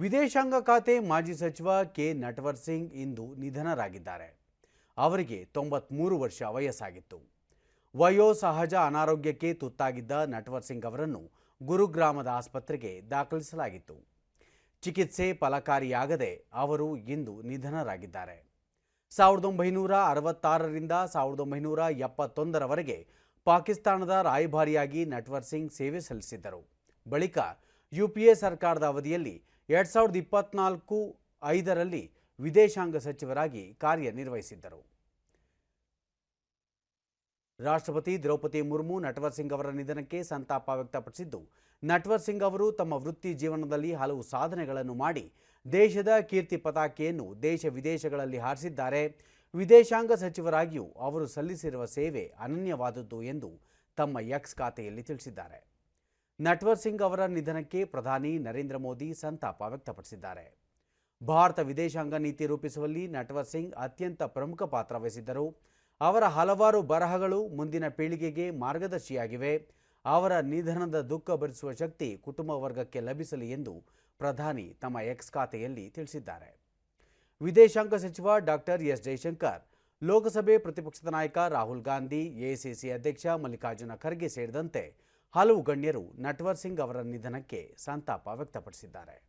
ವಿದೇಶಾಂಗ ಖಾತೆ ಮಾಜಿ ಸಚಿವ ಕೆ. ನಟವರ್ ಸಿಂಗ್ ಇಂದು ನಿಧನರಾಗಿದ್ದಾರೆ. ಅವರಿಗೆ ತೊಂಬತ್ಮೂರು ವರ್ಷ ವಯಸ್ಸಾಗಿತ್ತು. ವಯೋಸಹಜ ಅನಾರೋಗ್ಯಕ್ಕೆ ತುತ್ತಾಗಿದ್ದ ನಟವರ್ ಸಿಂಗ್ ಅವರನ್ನು ಗುರುಗ್ರಾಮದ ಆಸ್ಪತ್ರೆಗೆ ದಾಖಲಿಸಲಾಗಿತ್ತು. ಚಿಕಿತ್ಸೆ ಫಲಕಾರಿಯಾಗದೆ ಅವರು ಇಂದು ನಿಧನರಾಗಿದ್ದಾರೆ. ಸಾವಿರದ ಒಂಬೈನೂರ ಅರವತ್ತಾರರಿಂದ ಸಾವಿರದ ಒಂಬೈನೂರ ಎಪ್ಪತ್ತೊಂದರವರೆಗೆ ಪಾಕಿಸ್ತಾನದ ರಾಯಭಾರಿಯಾಗಿ ನಟವರ್ ಸಿಂಗ್ ಸೇವೆ ಸಲ್ಲಿಸಿದ್ದರು. ಬಳಿಕ ಯುಪಿಎ ಸರ್ಕಾರದ ಅವಧಿಯಲ್ಲಿ ಎರಡು ಸಾವಿರದ ಇಪ್ಪತ್ನಾಲ್ಕು ಐದರಲ್ಲಿ ವಿದೇಶಾಂಗ ಸಚಿವರಾಗಿ ಕಾರ್ಯನಿರ್ವಹಿಸಿದ್ದರು. ರಾಷ್ಟ್ರಪತಿ ದ್ರೌಪದಿ ಮುರ್ಮು, ನಟವರ್ ಸಿಂಗ್ ಅವರ ನಿಧನಕ್ಕೆ ಸಂತಾಪ ವ್ಯಕ್ತಪಡಿಸಿದ್ದು, ನಟವರ್ ಸಿಂಗ್ ಅವರು ತಮ್ಮ ವೃತ್ತಿ ಜೀವನದಲ್ಲಿ ಹಲವು ಸಾಧನೆಗಳನ್ನು ಮಾಡಿ ದೇಶದ ಕೀರ್ತಿ ಪತಾಕೆಯನ್ನು ದೇಶ ವಿದೇಶಗಳಲ್ಲಿ ಹಾರಿಸಿದ್ದಾರೆ. ವಿದೇಶಾಂಗ ಸಚಿವರಾಗಿಯೂ ಅವರು ಸಲ್ಲಿಸಿರುವ ಸೇವೆ ಅನನ್ಯವಾದದ್ದು ಎಂದು ತಮ್ಮ ಎಕ್ಸ್ ಖಾತೆಯಲ್ಲಿ ತಿಳಿಸಿದ್ದಾರೆ. ನಟ್ವರ್ ಸಿಂಗ್ ಅವರ ನಿಧನಕ್ಕೆ ಪ್ರಧಾನಿ ನರೇಂದ್ರ ಮೋದಿ ಸಂತಾಪ ವ್ಯಕ್ತಪಡಿಸಿದ್ದಾರೆ. ಭಾರತ ವಿದೇಶಾಂಗ ನೀತಿ ರೂಪಿಸುವಲ್ಲಿ ನಟ್ವರ್ ಸಿಂಗ್ ಅತ್ಯಂತ ಪ್ರಮುಖ ಪಾತ್ರ ವಹಿಸಿದ್ದರು. ಅವರ ಹಲವಾರು ಬರಹಗಳು ಮುಂದಿನ ಪೀಳಿಗೆಗೆ ಮಾರ್ಗದರ್ಶಿಯಾಗಿವೆ. ಅವರ ನಿಧನದ ದುಃಖ ಭರಿಸುವ ಶಕ್ತಿ ಕುಟುಂಬ ವರ್ಗಕ್ಕೆ ಲಭಿಸಲಿ ಎಂದು ಪ್ರಧಾನಿ ತಮ್ಮ ಎಕ್ಸ್ ಖಾತೆಯಲ್ಲಿ ತಿಳಿಸಿದ್ದಾರೆ. ವಿದೇಶಾಂಗ ಸಚಿವ ಡಾಕ್ಟರ್ ಎಸ್ ಜೈಶಂಕರ್, ಲೋಕಸಭೆ ಪ್ರತಿಪಕ್ಷದ ನಾಯಕ ರಾಹುಲ್ ಗಾಂಧಿ ಎಐಸಿಸಿ ಅಧ್ಯಕ್ಷ ಮಲ್ಲಿಕಾರ್ಜುನ ಖರ್ಗೆ ಸೇರಿದಂತೆ ಹಲವು ಗಣ್ಯರು ನಟ್ವರ್ ಸಿಂಗ್ ಅವರ ನಿಧನಕ್ಕೆ ಸಂತಾಪ ವ್ಯಕ್ತಪಡಿಸಿದ್ದಾರೆ.